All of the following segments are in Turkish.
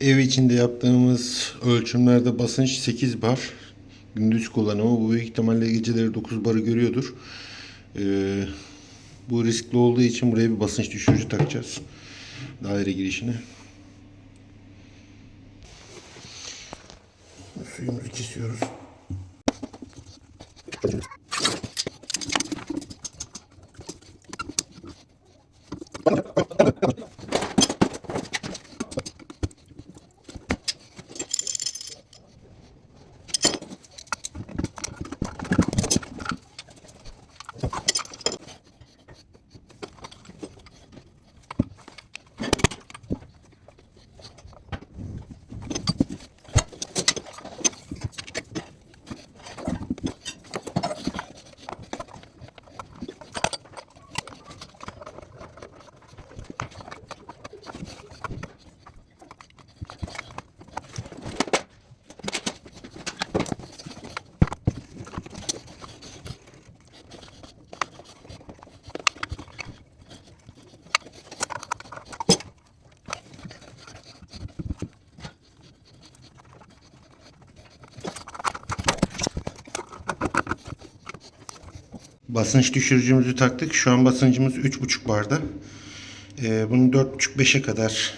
Ev içinde yaptığımız ölçümlerde basınç 8 bar. Gündüz kullanımı bu büyük ihtimalle geceleri 9 barı görüyordur. Ee, bu riskli olduğu için buraya bir basınç düşürücü takacağız. Daire girişine. Suyumuzu kesiyoruz. Basınç düşürücümüzü taktık. Şu an basıncımız 3.5 barda. Ee, bunu 4.5-5'e kadar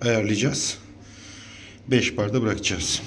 ayarlayacağız. 5 barda bırakacağız.